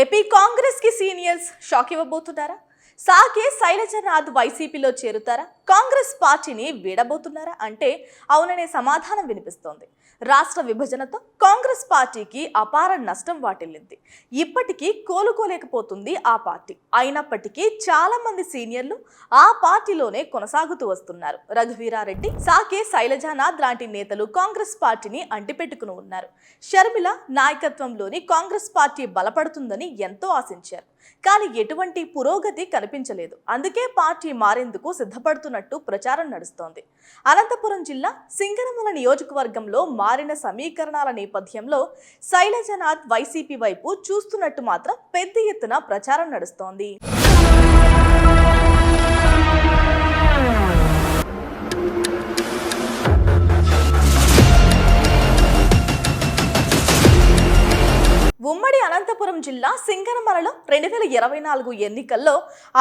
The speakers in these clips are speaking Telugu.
ఏపీ కాంగ్రెస్ కి సీనియర్స్ షాక్ ఇవ్వబోతున్నారా సాకే శైలజనాథ్ వైసీపీలో చేరుతారా? కాంగ్రెస్ పార్టీని వీడబోతున్నారా? అంటే అవుననే సమాధానం వినిపిస్తోంది. రాష్ట్ర విభజనతో కాంగ్రెస్ పార్టీకి అపార నష్టం వాటిల్లింది. ఇప్పటికీ కోలుకోలేకపోతుంది ఆ పార్టీ. అయినప్పటికీ చాలా మంది సీనియర్లు ఆ పార్టీలోనే కొనసాగుతూ వస్తున్నారు. రఘువీరారెడ్డి సాకే శైలజానాథ్ లాంటి నేతలు కాంగ్రెస్ పార్టీని అంటిపెట్టుకుని ఉన్నారు. షర్మిల నాయకత్వంలోని కాంగ్రెస్ పార్టీ బలపడుతుందని ఎంతో ఆశించారు. కానీ ఎటువంటి పురోగతి కనిపించలేదు. అందుకే పార్టీ మారేందుకు సిద్ధపడుతున్నట్టు ప్రచారం నడుస్తోంది. అనంతపురం జిల్లా సింగనమల నియోజకవర్గంలో మారిన సమీకరణాల నేపథ్యంలో శైలజనాథ్ వైసీపీ వైపు చూస్తున్నట్టు మాత్రం పెద్ద ఎత్తున ప్రచారం నడుస్తోంది. ఉమ్మడి అనంతపురం జిల్లా సింగనమలలో రెండు వేల ఇరవై నాలుగు ఎన్నికల్లో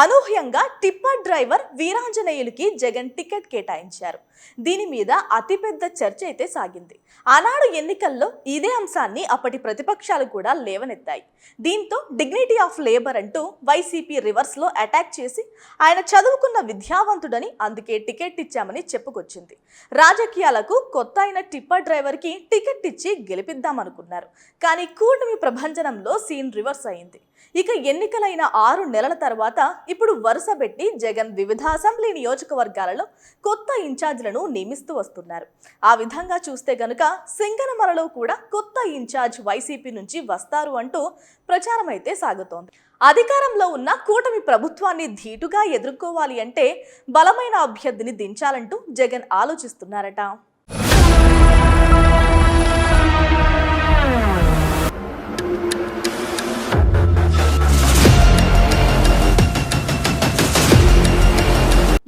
అనూహ్యంగా టిప్పర్ డ్రైవర్ వీరాంజనేయులకి జగన్ టికెట్ కేటాయించారు. దీని మీద అతిపెద్ద చర్చ అయితే సాగింది. ఆనాడు ఎన్నికల్లో ఇదే అంశాన్ని అప్పటి ప్రతిపక్షాలు కూడా లేవనెత్తాయి. దీంతో డిగ్నిటీ ఆఫ్ లేబర్ అంటూ వైసీపీ రివర్స్లో అటాక్ చేసి ఆయన చదువుకున్న విద్యావంతుడని అందుకే టికెట్ ఇచ్చామని చెప్పుకొచ్చింది. రాజకీయాలకు కొత్త అయిన టిప్పర్ డ్రైవర్కి టికెట్ ఇచ్చి గెలిపిద్దామనుకున్నారు. కానీ కూటమి ప్రభంజనంలో సీన్ రివర్స్ అయింది. ఇక ఎన్నికలైన ఆరు నెలల తర్వాత ఇప్పుడు వరుస పెట్టి జగన్ వివిధ అసెంబ్లీ నియోజకవర్గాలలో కొత్త ఇన్ఛార్జ్లను నియమిస్తూ వస్తున్నారు. ఆ విధంగా చూస్తే గనుక సింగనమలలో కూడా కొత్త ఇన్ఛార్జ్ వైసీపీ నుంచి వస్తారు అంటూ ప్రచారం అయితే సాగుతోంది. అధికారంలో ఉన్న కూటమి ప్రభుత్వాన్ని ధీటుగా ఎదుర్కోవాలి అంటే బలమైన అభ్యర్థిని దించాలంటూ జగన్ ఆలోచిస్తున్నారట.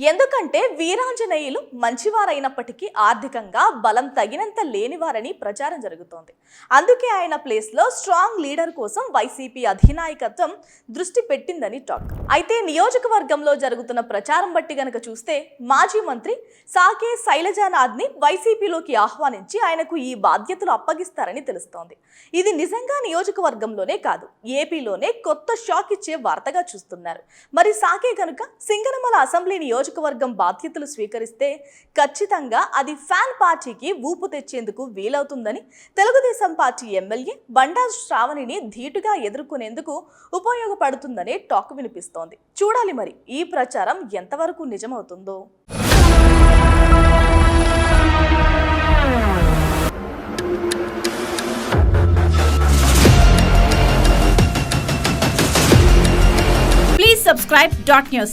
ఎందుకంటే వీరాంజనేయులు మంచివారైనప్పటికీ ఆర్థికంగా బలం తగినంత లేనివారని ప్రచారం జరుగుతోంది. అందుకే ఆయన ప్లేస్లో స్ట్రాంగ్ లీడర్ కోసం వైసీపీ అధినాయకత్వం దృష్టి పెట్టిందని టాక్. అయితే నియోజకవర్గంలో జరుగుతున్న ప్రచారం బట్టి గనక చూస్తే మాజీ మంత్రి సాకే శైలజానాథ్ని వైసీపీలోకి ఆహ్వానించి ఆయనకు ఈ బాధ్యతలు అప్పగిస్తారని తెలుస్తోంది. ఇది నిజంగా నియోజకవర్గంలోనే కాదు ఏపీలోనే కొత్త షాక్ ఇచ్చే వార్తగా చూస్తున్నారు. మరి సాకే గనుక సింగనమల అసెంబ్లీ నియోజకవర్గం బాధ్యతలు స్వీకరిస్తే ఖచ్చితంగా అది ఫ్యాన్ పార్టీకి ఊపు తెచ్చేందుకు వీలవుతుందని తెలుగుదేశం పార్టీ ఎమ్మెల్యే బండా శ్రావణిని ధీటుగా ఎదుర్కొనేందుకు ఉపయోగపడుతుందనే టాక్ వినిపిస్తోంది చూడాలి మరి ఈ ప్రచారం ఎంతవరకు నిజమవుతుందో Please subscribe dot news.